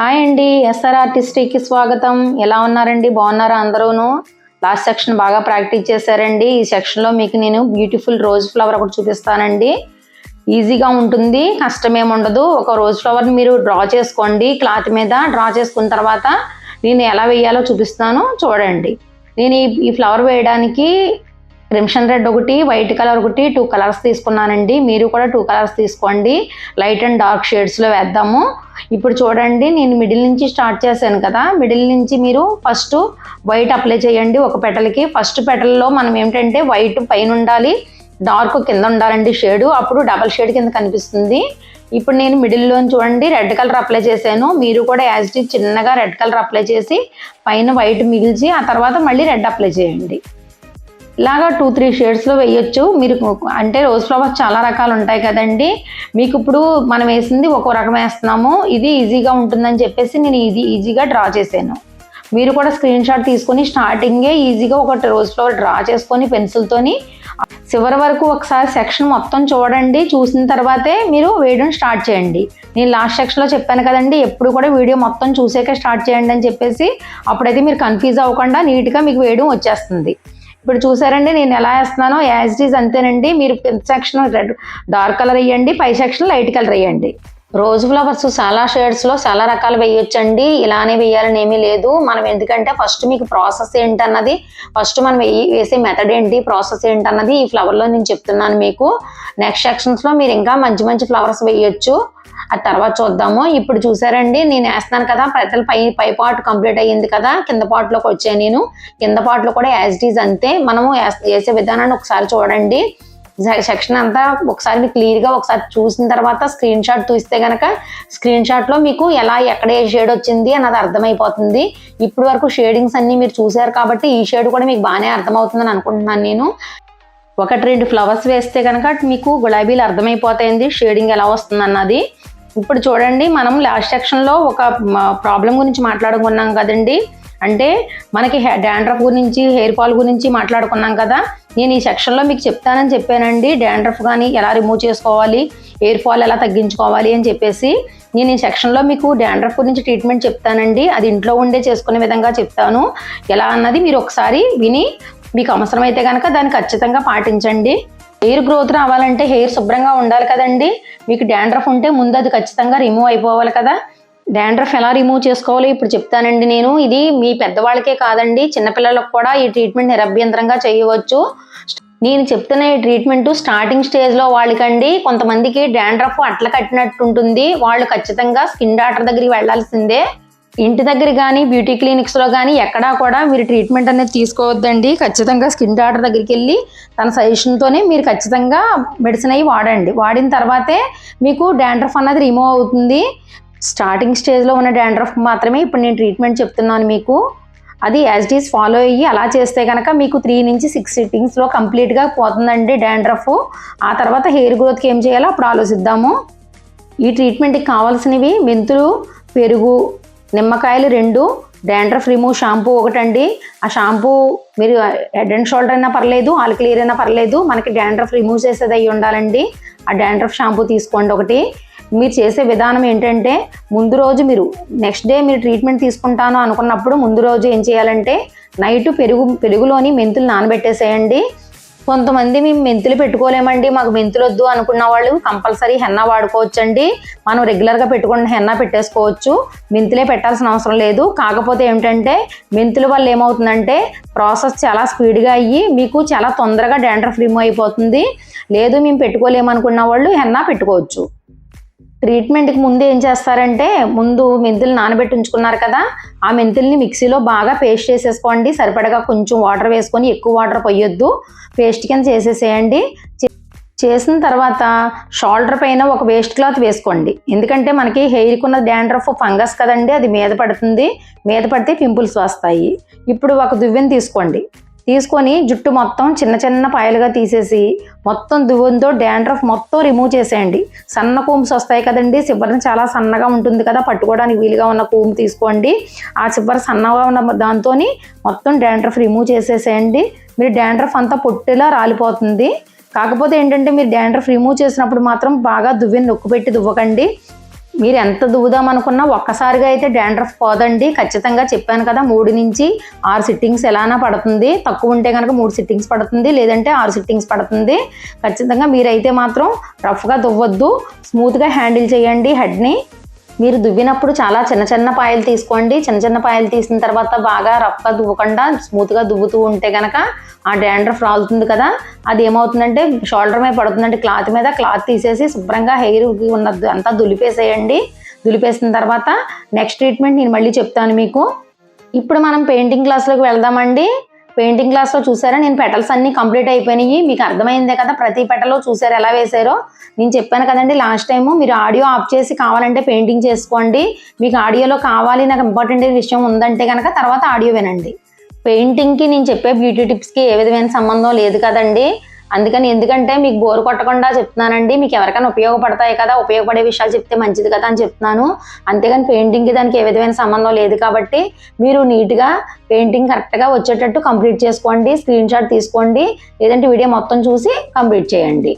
Hi అండి SR ఆర్టిస్టీకి స్వాగతం. ఎలా ఉన్నారండి? బాగున్నారా అందరూను? లాస్ట్ సెక్షన్ బాగా ప్రాక్టీస్ చేశారండి. ఈ సెక్షన్లో మీకు నేను బ్యూటిఫుల్ రోజ్ ఫ్లవర్ ఒకటి చూపిస్తానండి. ఈజీగా ఉంటుంది కష్టమేమి ఉండదు. ఒక రోజ్ ఫ్లవర్ని మీరు డ్రా చేసుకోండి. క్లాత్ మీద డ్రా చేసుకున్న తర్వాత నేను ఎలా వేయాలో చూపిస్తాను చూడండి. నేను ఈ ఈ ఫ్లవర్ వేయడానికి క్రిమ్షన్ రెడ్ ఒకటి వైట్ కలర్ ఒకటి టూ కలర్స్ తీసుకున్నానండి. మీరు కూడా టూ కలర్స్ తీసుకోండి. లైట్ అండ్ డార్క్ షేడ్స్లో వేద్దాము. ఇప్పుడు చూడండి నేను మిడిల్ నుంచి స్టార్ట్ చేశాను కదా. మిడిల్ నుంచి మీరు ఫస్ట్ వైట్ అప్లై చేయండి ఒక పెటల్కి. ఫస్ట్ పెటల్లో మనం ఏంటంటే వైట్ పైన ఉండాలి డార్క్ కింద ఉండాలండి షేడు. అప్పుడు డబల్ షేడ్ కింద కనిపిస్తుంది. ఇప్పుడు నేను మిడిల్లో చూడండి రెడ్ కలర్ అప్లై చేశాను. మీరు కూడా యాజ్ ఇట్ చిన్నగా రెడ్ కలర్ అప్లై చేసి పైన వైట్ మిగిల్చి ఆ తర్వాత మళ్ళీ రెడ్ అప్లై చేయండి. ఇలాగా టూ త్రీ షేడ్స్లో వేయొచ్చు. మీరు అంటే రోజ్ ఫ్లవర్స్ చాలా రకాలు ఉంటాయి కదండి. మీకు ఇప్పుడు మనం వేసింది ఒక్కో రకం వేస్తున్నాము. ఇది ఈజీగా ఉంటుందని చెప్పేసి నేను ఇది ఈజీగా డ్రా చేశాను. మీరు కూడా స్క్రీన్ షాట్ తీసుకొని స్టార్టింగే ఈజీగా ఒక రోజ్ ఫ్లవర్ డ్రా చేసుకొని పెన్సిల్తోని చివరి వరకు ఒకసారి సెక్షన్ మొత్తం చూడండి. చూసిన తర్వాతే మీరు వేయడం స్టార్ట్ చేయండి. నేను లాస్ట్ సెక్షన్లో చెప్పాను కదండి ఎప్పుడు కూడా వీడియో మొత్తం చూసాకే స్టార్ట్ చేయండి అని చెప్పేసి అప్పుడైతే మీరు కన్ఫ్యూజ్ అవ్వకుండా నీట్గా మీకు వేయడం వచ్చేస్తుంది. ఇప్పుడు చూసారండి నేను ఎలా వేస్తున్నానో యాజ్ ఇట్ ఈజ్ అంతేనండి. మీరు సెక్షన్ రెడ్ డార్క్ కలర్ వేయండి పై సెక్షన్ లైట్ కలర్ వేయండి. రోజ్ ఫ్లవర్స్ చాలా షేడ్స్లో చాలా రకాలు వేయొచ్చండి. ఇలానే వేయాలని ఏమీ లేదు. మనం ఎందుకంటే ఫస్ట్ మీకు ప్రాసెస్ ఏంటన్నది ఫస్ట్ మనం వేయి వేసే మెథడ్ ఏంటి ప్రాసెస్ ఏంటన్నది ఈ ఫ్లవర్లో నేను చెప్తున్నాను మీకు. నెక్స్ట్ సెక్షన్స్లో మీరు ఇంకా మంచి మంచి ఫ్లవర్స్ వేయొచ్చు. అది తర్వాత చూద్దాము. ఇప్పుడు చూసారండి నేను వేస్తున్నాను కదా ప్రజలు పై పై పార్ట్ కంప్లీట్ అయ్యింది కదా కింద పార్ట్లోకి వచ్చాయి నేను. కింద పార్ట్లో కూడా యాజ్ ఇట్ ఈజ్ అంతే. మనము వేసే విధానాన్ని ఒకసారి చూడండి. సెక్షన్ అంతా ఒకసారి మీకు క్లియర్గా ఒకసారి చూసిన తర్వాత స్క్రీన్ షాట్ చూస్తే కనుక స్క్రీన్ షాట్లో మీకు ఎలా ఎక్కడ ఏ షేడ్ వచ్చింది అన్నది అర్థమైపోతుంది. ఇప్పుడు వరకు షేడింగ్స్ అన్నీ మీరు చూసారు కాబట్టి ఈ షేడ్ కూడా మీకు బాగానే అర్థమవుతుందని అనుకుంటున్నాను నేను. ఒకటి రెండు ఫ్లవర్స్ వేస్తే కనుక మీకు గులాబీలు అర్థమైపోతాయింది షేడింగ్ ఎలా వస్తుంది అన్నది ఇప్పుడు చూడండి మనం లాస్ట్ సెక్షన్లో ఒక ప్రాబ్లం గురించి మాట్లాడుకున్నాం కదండి. అంటే మనకి డాండ్రఫ్ గురించి హెయిర్ ఫాల్ గురించి మాట్లాడుకున్నాం కదా. నేను ఈ సెక్షన్లో మీకు చెప్తానని చెప్పానండి. డాండ్రఫ్ కానీ ఎలా రిమూవ్ చేసుకోవాలి హెయిర్ ఫాల్ ఎలా తగ్గించుకోవాలి అని చెప్పేసి నేను ఈ సెక్షన్లో మీకు డాండ్రఫ్ గురించి ట్రీట్మెంట్ చెప్తానండి. అది ఇంట్లో ఉండే చేసుకునే విధంగా చెప్తాను. ఎలా అన్నది మీరు ఒకసారి విని మీకు అవసరమైతే కనుక దాన్ని ఖచ్చితంగా పాటించండి. హెయిర్ గ్రోత్ రావాలంటే హెయిర్ శుభ్రంగా ఉండాలి కదండి. మీకు డాండ్రఫ్ ఉంటే ముందు అది ఖచ్చితంగా రిమూవ్ అయిపోవాలి కదా. డాండ్రఫ్ ఎలా రిమూవ్ చేసుకోవాలో? ఇప్పుడు చెప్తానండి నేను. ఇది మీ పెద్దవాళ్ళకే కాదండి. చిన్నపిల్లలకు కూడా ఈ ట్రీట్మెంట్ నిరభ్యంతరంగా చేయవచ్చు. నేను చెప్తున్న ఈ ట్రీట్మెంట్ స్టార్టింగ్ స్టేజ్లో వాళ్ళకండి. కొంతమందికి డాండ్రఫ్ అట్ల కట్టినట్టు ఉంటుంది. వాళ్ళు ఖచ్చితంగా స్కిన్ డాక్టర్ దగ్గరికి వెళ్ళాల్సిందే. ఇంటి దగ్గర కానీ బ్యూటీ క్లినిక్స్లో కానీ ఎక్కడా కూడా మీరు ట్రీట్మెంట్ అనేది తీసుకోవద్దండి. ఖచ్చితంగా స్కిన్ డాక్టర్ దగ్గరికి వెళ్ళి తన సజెషన్తోనే మీరు ఖచ్చితంగా మెడిసిన్ అయ్యి వాడండి. వాడిన తర్వాతే మీకు డాండ్రఫ్ అన్నది రిమూవ్ అవుతుంది. స్టార్టింగ్ స్టేజ్లో ఉన్న డాండ్రఫ్ మాత్రమే ఇప్పుడు నేను ట్రీట్మెంట్ చెప్తున్నాను మీకు. అది యాజ్ ఇట్ ఫాలో అయ్యి అలా చేస్తే కనుక మీకు త్రీ నుంచి సిక్స్ సిట్టింగ్స్లో కంప్లీట్గా పోతుందండి డాండ్రఫ్ ఆ తర్వాత హెయిర్ గ్రోత్కి ఏం చేయాలో అప్పుడు ఆలోచిద్దాము. ఈ ట్రీట్మెంట్కి కావాల్సినవి మెంతులు పెరుగు నిమ్మకాయలు రెండు డాండ్రఫ్ రిమూవ్ షాంపూ ఒకటండి. ఆ షాంపూ మీరు హెడ్ అండ్ షోల్డర్ అయినా పర్లేదు ఆల్ క్లియర్ అయినా పర్లేదు మనకి డాండ్రఫ్ రిమూవ్ చేసేది అయ్యి ఉండాలండి. ఆ డాండ్రఫ్ షాంపూ తీసుకోండి ఒకటి. మీరు చేసే విధానం ఏంటంటే ముందు రోజు మీరు నెక్స్ట్ డే మీరు ట్రీట్మెంట్ తీసుకుంటాను అనుకున్నప్పుడు ముందు రోజు ఏం చేయాలంటే నైట్ పెరుగు పెరుగులోని మెంతులు నానబెట్టేసేయండి. కొంతమంది మేము మెంతులు పెట్టుకోలేమండి మాకు మెంతులు వద్దు అనుకున్న వాళ్ళు కంపల్సరీ హెన్నా వాడుకోవచ్చండి. మనం రెగ్యులర్గా పెట్టుకున్న హెన్నా పెట్టేసుకోవచ్చు. మెంతులే పెట్టాల్సిన అవసరం లేదు. కాకపోతే ఏమిటంటే మెంతుల వల్ల ఏమవుతుందంటే ప్రాసెస్ చాలా స్పీడ్గా అయ్యి మీకు చాలా తొందరగా డాండ్రఫ్ రిమూవ్ అయిపోతుంది. లేదు మేము పెట్టుకోలేమనుకున్న వాళ్ళు హెన్నా పెట్టుకోవచ్చు. ట్రీట్మెంట్కి ముందు ఏం చేస్తారంటే ముందు మెంతులు నానబెట్టి ఉంచుకున్నారు కదా ఆ మెంతుల్ని మిక్సీలో బాగా పేస్ట్ చేసేసుకోండి. సరిపడగా కొంచెం వాటర్ వేసుకొని ఎక్కువ వాటర్ పోయొద్దు పేస్ట్ కింద చేసేసేయండి. చే- చేసిన తర్వాత షోల్డర్ పైన ఒక వేస్ట్ క్లాత్ వేసుకోండి. ఎందుకంటే మనకి హెయిర్కి ఉన్న డాండ్రఫ్ ఫంగస్ కదండి అది మీద పడుతుంది. మీద పడితే పింపుల్స్ వస్తాయి. ఇప్పుడు ఒక దువ్వెని తీసుకోండి. తీసుకొని జుట్టు మొత్తం చిన్న చిన్న పాయలుగా తీసేసి మొత్తం దువ్వెంతో డాండ్రఫ్ మొత్తం రిమూవ్ చేసేయండి. సన్న కూమ్స్ వస్తాయి కదండి. చివరిన చాలా సన్నగా ఉంటుంది కదా. పట్టుకోవడానికి వీలుగా ఉన్న కూమ్ తీసుకోండి. ఆ చివరి సన్నగా ఉన్న దాంతో మొత్తం డాండ్రఫ్ రిమూవ్ చేసేసేయండి. మీరు డాండ్రఫ్ అంతా పొట్టిలా రాలిపోతుంది. కాకపోతే ఏంటంటే మీరు డాండ్రఫ్ రిమూవ్ చేసినప్పుడు మాత్రం బాగా దువ్వెని నొక్కు పెట్టి దువ్వకండి. మీరు ఎంత దువ్వుదాం అనుకున్నా ఒక్కసారిగా అయితే డాండ్రఫ్ పోదండి. ఖచ్చితంగా చెప్పాను కదా మూడు నుంచి ఆరు సిట్టింగ్స్ ఎలానా పడుతుంది. తక్కువ ఉంటే కనుక మూడు సిట్టింగ్స్ పడుతుంది లేదంటే ఆరు సిట్టింగ్స్ పడుతుంది. ఖచ్చితంగా మీరైతే మాత్రం రఫ్గా దువ్వద్దు. స్మూత్గా హ్యాండిల్ చేయండి హెడ్ని. మీరు దువ్వినప్పుడు చాలా చిన్న చిన్న పాయలు తీసుకోండి. చిన్న చిన్న పాయలు తీసిన తర్వాత బాగా రఫ్గా దువ్వకుండా స్మూత్గా దువ్వుతూ ఉంటే కనుక ఆ డాండ్రఫ్ రాలుతుంది కదా. అది ఏమవుతుందంటే షోల్డర్ మీద పడుతుందంటే క్లాత్ మీద క్లాత్ తీసేసి శుభ్రంగా హెయిర్ ఉన్నది అంతా దులిపేసేయండి. దులిపేసిన తర్వాత నెక్స్ట్ ట్రీట్మెంట్ నేను మళ్ళీ చెప్తాను మీకు. ఇప్పుడు మనం పెయింటింగ్ క్లాస్లోకి వెళ్దామండి. పెయింటింగ్ క్లాస్లో చూసారా? నేను పెటల్స్ అన్నీ కంప్లీట్ అయిపోయినాయి. మీకు అర్థమైందే కదా? ప్రతి పెటలో చూసారు ఎలా వేసారో? నేను చెప్పాను కదండి లాస్ట్ టైం మీరు ఆడియో ఆఫ్ చేసి కావాలంటే పెయింటింగ్ చేసుకోండి. మీకు ఆడియోలో కావాలి నాకు ఇంపార్టెంట్ విషయం ఉందంటే కనుక తర్వాత ఆడియో వినండి. పెయింటింగ్కి నేను చెప్పే బ్యూటీ టిప్స్కి ఏ విధమైన సంబంధం లేదు కదండి. అందుకని ఎందుకంటే మీకు బోర్ కొట్టకుండా చెప్తున్నానండి మీకు ఎవరికైనా ఉపయోగపడతాయి కదా ఉపయోగపడే విషయాలు చెప్తే మంచిది కదా అని చెప్తున్నాను. అంతేగాని పెయింటింగ్కి దానికి ఏ విధమైన సంబంధం లేదు కాబట్టి మీరు నీట్గా పెయింటింగ్ కరెక్ట్గా వచ్చేటట్టు కంప్లీట్ చేసుకోండి స్క్రీన్ షాట్ తీసుకోండి లేదంటే వీడియో మొత్తం చూసి కంప్లీట్ చేయండి.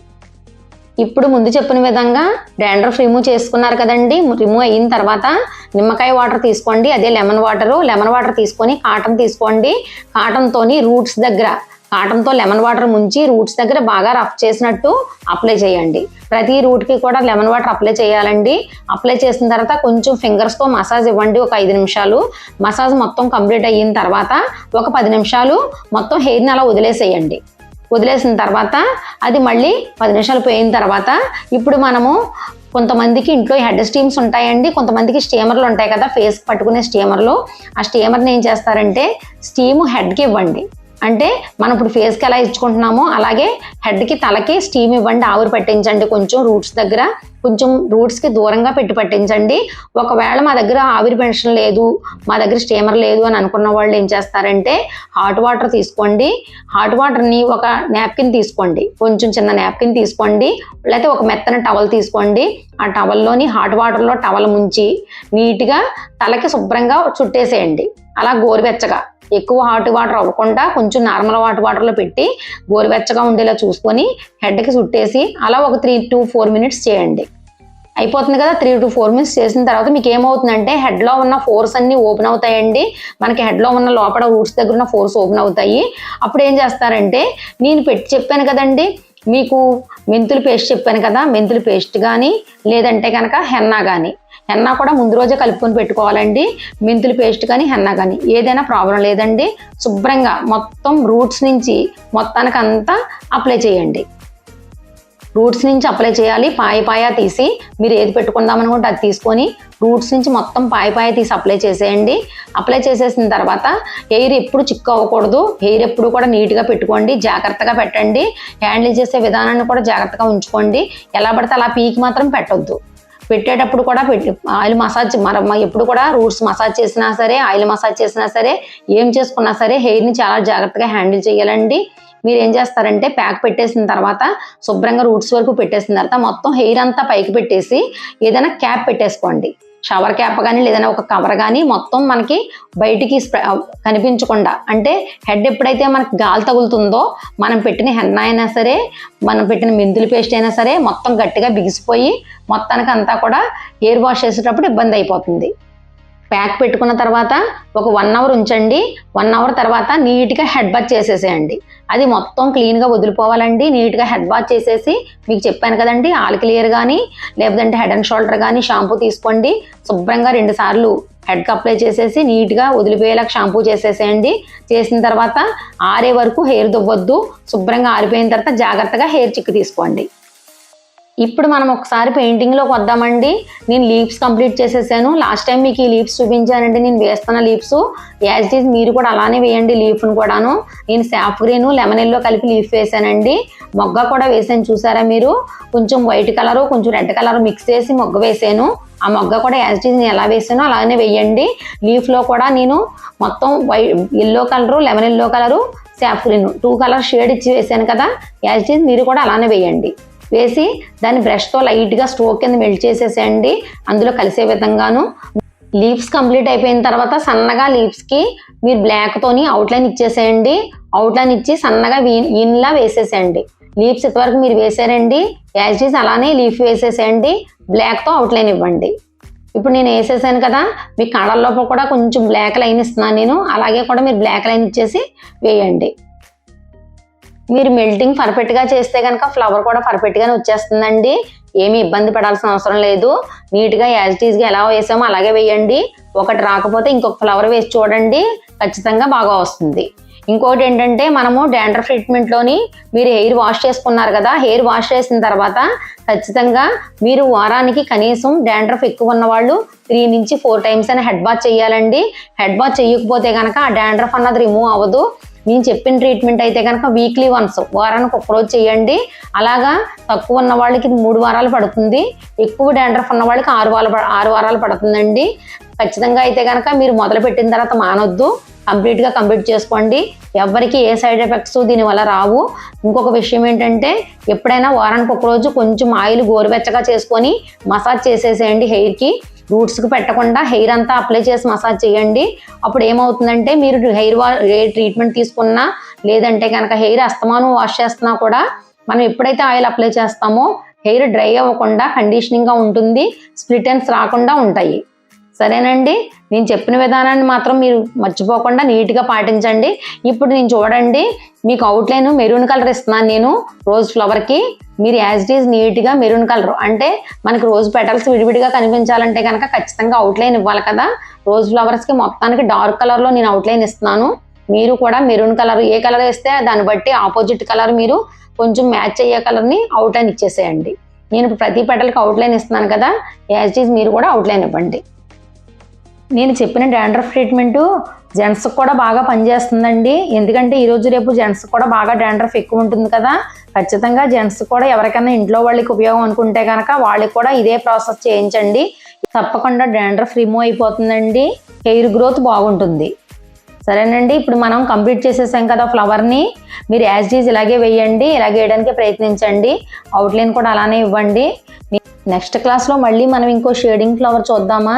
ఇప్పుడు ముందు చెప్పిన విధంగా డాండ్రఫ్ రిమూవ్ చేసుకున్నారు కదండి రిమూవ్ అయిన తర్వాత నిమ్మకాయ వాటర్ తీసుకోండి అదే లెమన్ వాటర్ లెమన్ వాటర్ తీసుకొని కాటన్ తీసుకోండి. కాటన్తోని రూట్స్ దగ్గర కాటన్తో లెమన్ వాటర్ ముంచి రూట్స్ దగ్గర బాగా రఫ్ చేసినట్టు అప్లై చేయండి. ప్రతి రూట్కి కూడా లెమన్ వాటర్ అప్లై చేయాలండి. అప్లై చేసిన తర్వాత కొంచెం ఫింగర్స్తో మసాజ్ ఇవ్వండి ఒక ఐదు నిమిషాలు. మసాజ్ మొత్తం కంప్లీట్ అయిన తర్వాత ఒక పది నిమిషాలు మొత్తం హెయిర్ని అలా వదిలేసేయండి. వదిలేసిన తర్వాత అది మళ్ళీ పది నిమిషాలు పోయిన తర్వాత ఇప్పుడు మనము కొంతమందికి ఇంట్లో హెడ్ స్టీమ్స్ ఉంటాయండి. కొంతమందికి స్టీమర్లు ఉంటాయి కదా ఫేస్ పట్టుకునే స్టీమర్లు ఆ స్టీమర్ని ఏం చేస్తారంటే స్టీమ్ హెడ్కి ఇవ్వండి. అంటే మనం ఇప్పుడు ఫేస్కి ఎలా ఇచ్చుకుంటున్నామో అలాగే హెడ్కి తలకి స్టీమ్ ఇవ్వండి ఆవిరి పట్టించండి కొంచెం రూట్స్ దగ్గర. కొంచెం రూట్స్కి దూరంగా పెట్టి పట్టించండి. ఒకవేళ మా దగ్గర ఆవిరి పెన్షన్ లేదు మా దగ్గర స్టీమర్ లేదు అని అనుకున్న వాళ్ళు ఏం చేస్తారంటే హాట్ వాటర్ తీసుకోండి. హాట్ వాటర్ని ఒక నాప్కిన్ తీసుకోండి. కొంచెం చిన్న నాప్కిన్ తీసుకోండి. లేకపోతే ఒక మెత్తన టవల్ తీసుకోండి. ఆ టవల్లోని హాట్ వాటర్లో టవల్ ముంచి నీట్గా తలకి శుభ్రంగా చుట్టేసేయండి. అలా గోరువెచ్చగా. ఎక్కువ హాట్ వాటర్ అవ్వకుండా కొంచెం నార్మల్ హాట్ వాటర్లో పెట్టి గోరువెచ్చగా ఉండేలా చూసుకొని హెడ్కి చుట్టేసి అలా ఒక త్రీ టు ఫోర్ మినిట్స్ చేయండి. అయిపోతుంది కదా త్రీ టు ఫోర్ మినిట్స్ చేసిన తర్వాత మీకు ఏమవుతుందంటే హెడ్లో ఉన్న ఫోర్స్ అన్నీ ఓపెన్ అవుతాయండి. మనకి హెడ్లో ఉన్న లోపల రూట్స్ దగ్గర ఉన్న ఫోర్స్ ఓపెన్ అవుతాయి. అప్పుడు ఏం చేస్తారంటే నేను పెట్టి చెప్పాను కదండి మీకు మెంతులు పేస్ట్ చెప్పాను కదా మెంతులు పేస్ట్ కానీ లేదంటే కనుక హెన్నా కానీ హెన్నా కూడా ముందు రోజే కలుపుకొని పెట్టుకోవాలండి. మెంతులు పేస్ట్ కానీ హెన్నా కానీ ఏదైనా ప్రాబ్లం లేదండి. శుభ్రంగా మొత్తం రూట్స్ నుంచి మొత్తానికంతా అప్లై చేయండి. రూట్స్ నుంచి అప్లై చేయాలి. పాయ పాయ తీసి మీరు ఏది పెట్టుకుందాం అనుకుంటే అది తీసుకొని రూట్స్ నుంచి మొత్తం పాయ పాయ తీసి అప్లై చేసేయండి. అప్లై చేసేసిన తర్వాత హెయిర్ ఎప్పుడు చిక్కు అవ్వకూడదు. హెయిర్ ఎప్పుడు కూడా నీట్గా పెట్టుకోండి. జాగ్రత్తగా పెట్టండి. హ్యాండిల్ చేసే విధానాన్ని కూడా జాగ్రత్తగా ఉంచుకోండి. ఎలా పడితే అలా పీకి మాత్రం పెట్టొద్దు. పెట్టేటప్పుడు కూడా పెట్టి ఆయిల్ మసాజ్ మన ఎప్పుడు కూడా రూట్స్ మసాజ్ చేసినా సరే ఆయిల్ మసాజ్ చేసినా సరే ఏం చేసుకున్నా సరే హెయిర్ని చాలా జాగ్రత్తగా హ్యాండిల్ చేయాలండి. మీరు ఏం చేస్తారంటే ప్యాక్ పెట్టేసిన తర్వాత శుభ్రంగా రూట్స్ వరకు పెట్టేసిన తర్వాత మొత్తం హెయిర్ అంతా పైకి పెట్టేసి ఏదైనా క్యాప్ పెట్టేసుకోండి. షవర్ క్యాప్ కానీ లేదైనా ఒక కవర్ కానీ మొత్తం మనకి బయటికి కనిపించకుండా అంటే హెడ్ ఎప్పుడైతే మనకి గాలి తగులుతుందో మనం పెట్టిన హెన్న అయినా సరే మనం పెట్టిన మెంతులు పేస్ట్ అయినా సరే మొత్తం గట్టిగా బిగిసిపోయి మొత్తానికి అంతా కూడా హెయిర్ వాష్ చేసేటప్పుడు ఇబ్బంది అయిపోతుంది. ప్యాక్ పెట్టుకున్న తర్వాత ఒక వన్ అవర్ ఉంచండి. వన్ అవర్ తర్వాత నీట్గా హెడ్ బాత్ చేసేసేయండి. అది మొత్తం క్లీన్గా వదిలిపోవాలండి నీట్గా హెడ్ బాత్ చేసేసి మీకు చెప్పాను కదండి ఆల్ క్లియర్ కానీ లేదంటే హెడ్ అండ్ షోల్డర్ కానీ షాంపూ తీసుకోండి. శుభ్రంగా రెండు సార్లు హెడ్కి అప్లై చేసేసి నీట్గా వదిలిపోయేలా షాంపూ చేసేసేయండి. చేసిన తర్వాత ఆరే వరకు హెయిర్ దువ్వద్దు. శుభ్రంగా ఆరిపోయిన తర్వాత జాగ్రత్తగా హెయిర్ చిక్కు తీసుకోండి. ఇప్పుడు మనం ఒకసారి పెయింటింగ్లోకి వద్దామండి. నేను లీవ్స్ కంప్లీట్ చేసేసాను. లాస్ట్ టైం మీకు ఈ లీవ్స్ చూపించానండి. నేను వేస్తున్న లీవ్స్ యాజ్ ఇట్ ఈజ్ మీరు కూడా అలానే వేయండి లీఫ్ను కూడాను. నేను సాఫ్ గ్రీన్ లెమన్ ఎల్లో కలిపి లీఫ్ వేసానండి. మొగ్గ కూడా వేసాను చూసారా మీరు? కొంచెం వైట్ కలరు కొంచెం రెడ్ కలర్ మిక్స్ చేసి మొగ్గ వేసాను. ఆ మొగ్గ కూడా యాజ్ ఇట్ ఈజ్ నేను ఎలా వేసానో అలానే వేయండి. లీఫ్లో కూడా నేను మొత్తం why yellow colour lemon yellow colour soft green two colour shade ఇచ్చి వేసాను కదా. యాజ్ ఇట్ ఈజ్ మీరు కూడా అలానే వేయండి. వేసి దాన్ని బ్రష్తో లైట్గా స్ట్రోక్ కింద మెల్ట్ చేసేసేయండి. అందులో కలిసే విధంగాను లీవ్స్ కంప్లీట్ అయిపోయిన తర్వాత సన్నగా లీవ్స్కి మీరు బ్లాక్తోని అవుట్లైన్ ఇచ్చేసేయండి. అవుట్లైన్ ఇచ్చి సన్నగా వీ ఇన్లా వేసేసేయండి. లీవ్స్ ఇంతవరకు మీరు వేసారండి. యాజ్ ఈజ్ అలానే లీఫ్ వేసేసేయండి. బ్లాక్తో అవుట్లైన్ ఇవ్వండి. ఇప్పుడు నేను వేసేసాను కదా మీ కళ్ళ లోపల కూడా కొంచెం బ్లాక్ లైన్ ఇస్తున్నాను నేను. అలాగే కూడా మీరు బ్లాక్ లైన్ ఇచ్చేసి వేయండి. మీరు మెల్టింగ్ పర్ఫెక్ట్గా చేస్తే కనుక ఫ్లవర్ కూడా పర్ఫెక్ట్గానే వచ్చేస్తుందండి. ఏమీ ఇబ్బంది పడాల్సిన అవసరం లేదు. నీట్గా యాజ్ టీజ్గా ఎలా వేసామో అలాగే వేయండి. ఒకటి రాకపోతే ఇంకొక ఫ్లవర్ వేసి చూడండి. ఖచ్చితంగా బాగా వస్తుంది. ఇంకోటి ఏంటంటే మనము డాండ్రఫ్ ట్రీట్మెంట్లోని మీరు హెయిర్ వాష్ చేసుకున్నారు కదా హెయిర్ వాష్ చేసిన తర్వాత ఖచ్చితంగా మీరు వారానికి కనీసం డాండ్రఫ్ ఎక్కువ ఉన్న వాళ్ళు త్రీ నుంచి ఫోర్ టైమ్స్ అని హెడ్ బాత్ చేయాలండి. హెడ్ బాత్ చేయకపోతే కనుక ఆ డాండ్రఫ్ అన్నది రిమూవ్ అవ్వదు. నేను చెప్పిన ట్రీట్మెంట్ అయితే కనుక వీక్లీ వన్స్ వారానికి ఒక రోజు చేయండి. అలాగా తక్కువ ఉన్న వాళ్ళకి మూడు వారాలు పడుతుంది. ఎక్కువ డాండ్రఫ్ ఉన్న వాళ్ళకి ఆరు వారాలు ఆరు వారాలు పడుతుందండి. ఖచ్చితంగా అయితే కనుక మీరు మొదలు పెట్టిన తర్వాత మానొద్దు. కంప్లీట్గా కంప్లీట్ చేసుకోండి. ఎవరికి ఏ సైడ్ ఎఫెక్ట్స్ దీనివల్ల రావు. ఇంకొక విషయం ఏంటంటే ఎప్పుడైనా వారానికి ఒక రోజు కొంచెం ఆయిల్ గోరువెచ్చగా చేసుకొని మసాజ్ చేసేసేయండి హెయిర్కి. రూట్స్కి పెట్టకుండా హెయిర్ అంతా అప్లై చేసి మసాజ్ చేయండి. అప్పుడు ఏమవుతుందంటే మీరు హెయిర్ వా హెయిర్ ట్రీట్మెంట్ తీసుకున్నా లేదంటే కనుక హెయిర్ అస్తమానం వాష్ చేస్తున్నా కూడా మనం ఎప్పుడైతే ఆయిల్ అప్లై చేస్తామో హెయిర్ డ్రై అవ్వకుండా కండిషనింగ్గా ఉంటుంది స్ప్లిటెన్స్ రాకుండా ఉంటాయి. సరేనండి? నేను చెప్పిన విధానాన్ని మాత్రం మీరు మర్చిపోకుండా నీట్గా పాటించండి. ఇప్పుడు నేను చూడండి మీకు అవుట్లైన్ మెరూన్ కలర్ ఇస్తున్నాను నేను రోజ్ ఫ్లవర్కి మీరు యాజ్ ఇట్ ఈజ్ నీట్గా మెరూన్ కలర్ అంటే మనకి రోజ్ పెటల్స్ విడివిడిగా కనిపించాలంటే కనుక ఖచ్చితంగా అవుట్లైన్ ఇవ్వాలి కదా. రోజ్ ఫ్లవర్స్కి మొత్తానికి డార్క్ కలర్లో నేను అవుట్లైన్ ఇస్తున్నాను. మీరు కూడా మెరూన్ కలర్ ఏ కలర్ వేస్తే దాన్ని బట్టి ఆపోజిట్ కలర్ మీరు కొంచెం మ్యాచ్ అయ్యే కలర్ని అవుట్లైన్ ఇచ్చేసేయండి. నేను ఇప్పుడు ప్రతి పెటల్కి అవుట్లైన్ ఇస్తున్నాను కదా. యాజ్ ఈజ్ మీరు కూడా అవుట్లైన్ ఇవ్వండి. నేను చెప్పిన డాండ్రఫ్ ట్రీట్మెంట్ జెంట్స్కి కూడా బాగా పనిచేస్తుందండి. ఎందుకంటే ఈరోజు రేపు జెంట్స్ కూడా బాగా డాండ్రఫ్ ఎక్కువ ఉంటుంది కదా. ఖచ్చితంగా జెంట్స్ కూడా ఎవరికైనా ఇంట్లో వాళ్ళకి ఉపయోగం అనుకుంటే కనుక వాళ్ళకి కూడా ఇదే ప్రాసెస్ చేయించండి. తప్పకుండా డాండ్రఫ్ రిమూవ్ అయిపోతుందండి. హెయిర్ గ్రోత్ బాగుంటుంది. సరేనండి ఇప్పుడు మనం కంప్లీట్ చేసేసాం కదా ఫ్లవర్ని మీరు యాజ్ డీజ్ ఇలాగే వేయండి ఇలాగే వేయడానికి ప్రయత్నించండి. అవుట్లైన్ కూడా అలానే ఇవ్వండి. నెక్స్ట్ క్లాస్లో మళ్ళీ మనం ఇంకో షేడింగ్ ఫ్లవర్ చూద్దామా?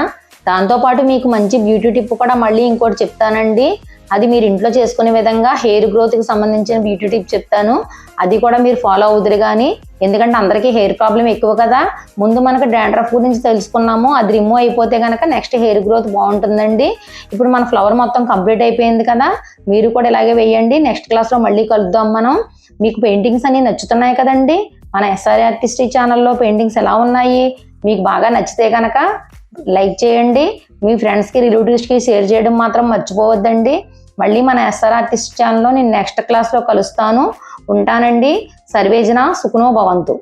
దాంతోపాటు మీకు మంచి బ్యూటీ టిప్ కూడా మళ్ళీ ఇంకోటి చెప్తానండి. అది మీరు ఇంట్లో చేసుకునే విధంగా హెయిర్ గ్రోత్కి సంబంధించిన బ్యూటీ టిప్ చెప్తాను. అది కూడా మీరు ఫాలో అవుదురు కానీ ఎందుకంటే అందరికీ హెయిర్ ప్రాబ్లం ఎక్కువ కదా. ముందు మనకు డాండ్రఫ్ గురించి తెలుసుకున్నాము అది రిమూవ్ అయిపోతే కనుక నెక్స్ట్ హెయిర్ గ్రోత్ బాగుంటుందండి. ఇప్పుడు మన ఫ్లవర్ మొత్తం కంప్లీట్ అయిపోయింది కదా మీరు కూడా ఇలాగే వేయండి. నెక్స్ట్ క్లాస్లో మళ్ళీ కలుద్దాం మనం. మీకు పెయింటింగ్స్ అన్నీ నచ్చుతున్నాయి కదండి. మన ఎస్ఆర్ఆర్టిస్ట్రీ ఛానల్లో పెయింటింగ్స్ ఎలా ఉన్నాయి? మీకు బాగా నచ్చితే కనుక లైక్ చేయండి. మీ ఫ్రెండ్స్కి రిలేటివ్స్కి షేర్ చేయడం మాత్రం మర్చిపోవద్దండి. మళ్ళీ మన ఎస్ఆర్ ఆర్టిస్ట్ ఛానల్లో నేను నెక్స్ట్ క్లాస్లో కలుస్తాను. ఉంటానండి. సర్వేజన సుఖనో భవంతు.